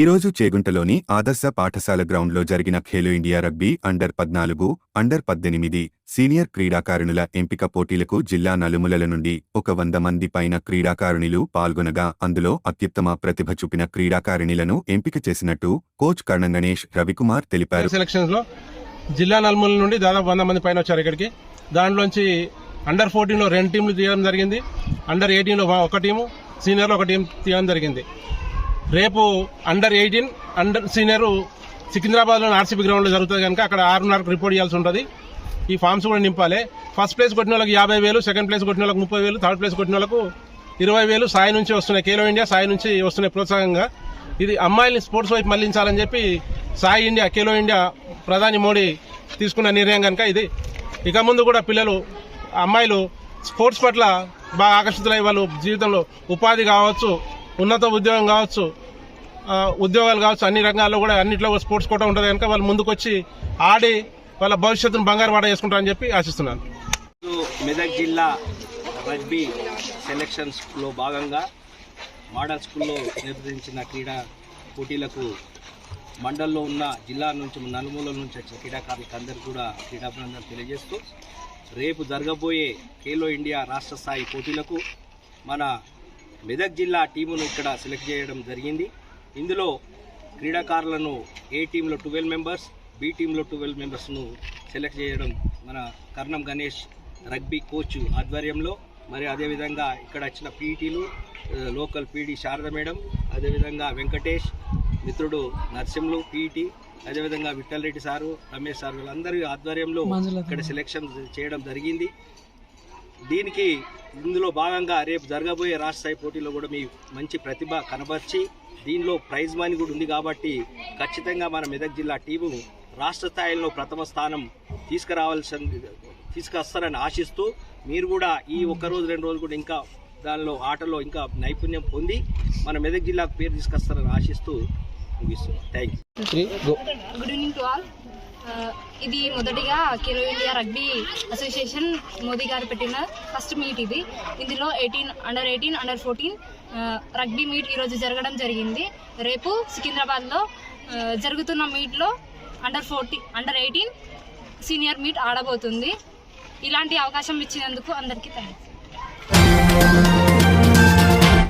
ఈరోజు చేగుంటలోని ఆదర్శ పాఠశాల గ్రౌండ్లో జరిగిన ఖేలో ఇండియా రగ్బీ అండర్ పద్నాలుగు అండర్ పద్దెనిమిది సీనియర్ క్రీడాకారుణుల ఎంపిక పోటీలకు జిల్లా నలుమూలల నుండి ఒక వంద మంది పైన క్రీడాకారుణులు పాల్గొనగా అందులో అత్యుత్తమ ప్రతిభ చూపిన క్రీడాకారిణులను ఎంపిక చేసినట్టు కోచ్ కర్ణ గణేష్ రవికుమార్ తెలిపారు. సెలక్షన్స్లో జిల్లా నలుమూల నుండి దాదాపు వంద మంది పైన వచ్చారు ఇక్కడికి. దాంట్లోంచి అండర్ ఫోర్టీన్లో రెండు టీంలు తీయడం జరిగింది. అండర్ ఎయిటీన్లో ఒక టీము సీనియర్లో ఒక టీం తీయడం జరిగింది. రేపు అండర్ ఎయిటీన్ అండర్ సీనియర్ సికింద్రాబాద్లోని ఆర్సీబీ గ్రౌండ్లో జరుగుతుంది కనుక అక్కడ ఆరున్నరకు రిపోర్ట్ చేయాల్సి ఉంటుంది. ఈ ఫామ్స్ కూడా నింపాలి. ఫస్ట్ ప్లేస్ కొట్టిన వాళ్ళకి యాభై వేలు సెకండ్ ప్లేస్ కొట్టిన వాళ్ళకి ముప్పై వేలు థర్డ్ ప్లేస్ కొట్టిన వాళ్ళకు ఇరవై వేలు సాయి నుంచి వస్తున్నాయి. ఖేలో ఇండియా సాయి నుంచి వస్తున్నాయి ప్రోత్సాహంగా. ఇది అమ్మాయిల్ని స్పోర్ట్స్ వైపు మళ్ళించాలని చెప్పి సాయి ఇండియా ఖేలో ఇండియా ప్రధాని మోడీ తీసుకున్న నిర్ణయం కనుక ఇది. ఇక ముందు కూడా పిల్లలు అమ్మాయిలు స్పోర్ట్స్ పట్ల బాగా ఆకర్షితులై వాళ్ళు జీవితంలో ఉపాధి కావచ్చు ఉన్నత ఉద్యోగం కావచ్చు ఉద్యోగాలు కావచ్చు అన్ని రంగాల్లో కూడా అన్నింటిలో స్పోర్ట్స్ కోట ఉంటుంది కనుక వాళ్ళు ముందుకొచ్చి ఆడి వాళ్ళ భవిష్యత్తును బంగారు వాడ చేసుకుంటారని చెప్పి ఆశిస్తున్నాను. మెదక్ జిల్లా రగ్బీ సెలక్షన్స్లో భాగంగా మోడల్ స్కూల్లో నిర్వహించిన క్రీడా పోటీలకు మండల్లో ఉన్న జిల్లా నుంచి నలుమూల నుంచి వచ్చిన క్రీడాకారులకు అందరికీ కూడా క్రీడాభినందనలు తెలియజేస్తూ రేపు జరగబోయే ఖేలో ఇండియా రాష్ట్ర స్థాయి పోటీలకు మన మెదక్ జిల్లా టీమును ఇక్కడ సెలెక్ట్ చేయడం జరిగింది. ఇందులో క్రీడాకారులను ఏ టీంలో ట్వెల్వ్ మెంబర్స్ బి టీంలో ట్వెల్వ్ మెంబర్స్ను సెలెక్ట్ చేయడం మన కర్ణం గణేష్ రగ్బీ కోచ్ ఆధ్వర్యంలో. మరి అదేవిధంగా ఇక్కడ వచ్చిన పీఈటీలు లోకల్ పీడీ శారద మేడం అదేవిధంగా వెంకటేష్ మిత్రుడు నర్సింహులు పీఈటీ అదేవిధంగా విఠల్ రెడ్డి సారు రమేష్ సార్ వీళ్ళందరి ఆధ్వర్యంలో ఇక్కడ సెలెక్షన్ చేయడం జరిగింది. దీనికి ఇందులో భాగంగా రేపు జరగబోయే రాష్ట్ర స్థాయి పోటీలో కూడా మీ మంచి ప్రతిభ కనబర్చి దీనిలో ప్రైజ్ మనీ కూడా ఉంది కాబట్టి ఖచ్చితంగా మన మెదక్ జిల్లా టీము రాష్ట్ర స్థాయిలో ప్రథమ స్థానం తీసుకురావాల్సిన తీసుకొస్తారని ఆశిస్తూ మీరు కూడా ఈ ఒక్క రోజు రెండు రోజులు కూడా ఇంకా దానిలో ఆటలో ఇంకా నైపుణ్యం పొంది మన మెదక్ జిల్లాకు పేరు తీసుకొస్తారని ఆశిస్తూ ముగిస్తున్నాం thank you good evening to all ఇది మొదటిగా Khelo India rugby association Modi గారు పెట్టిన ఫస్ట్ మీట్ ఇది. ఇందులో eighteen under eighteen under fourteen rugby meet ఈరోజు జరగడం జరిగింది. రేపు సికింద్రాబాద్లో ఆ, జరుగుతున్న మీట్లో under fourteen under eighteen senior meet ఆడబోతుంది. ఇలాంటి అవకాశం ఇచ్చినందుకు అందరికీ థ్యాంక్స్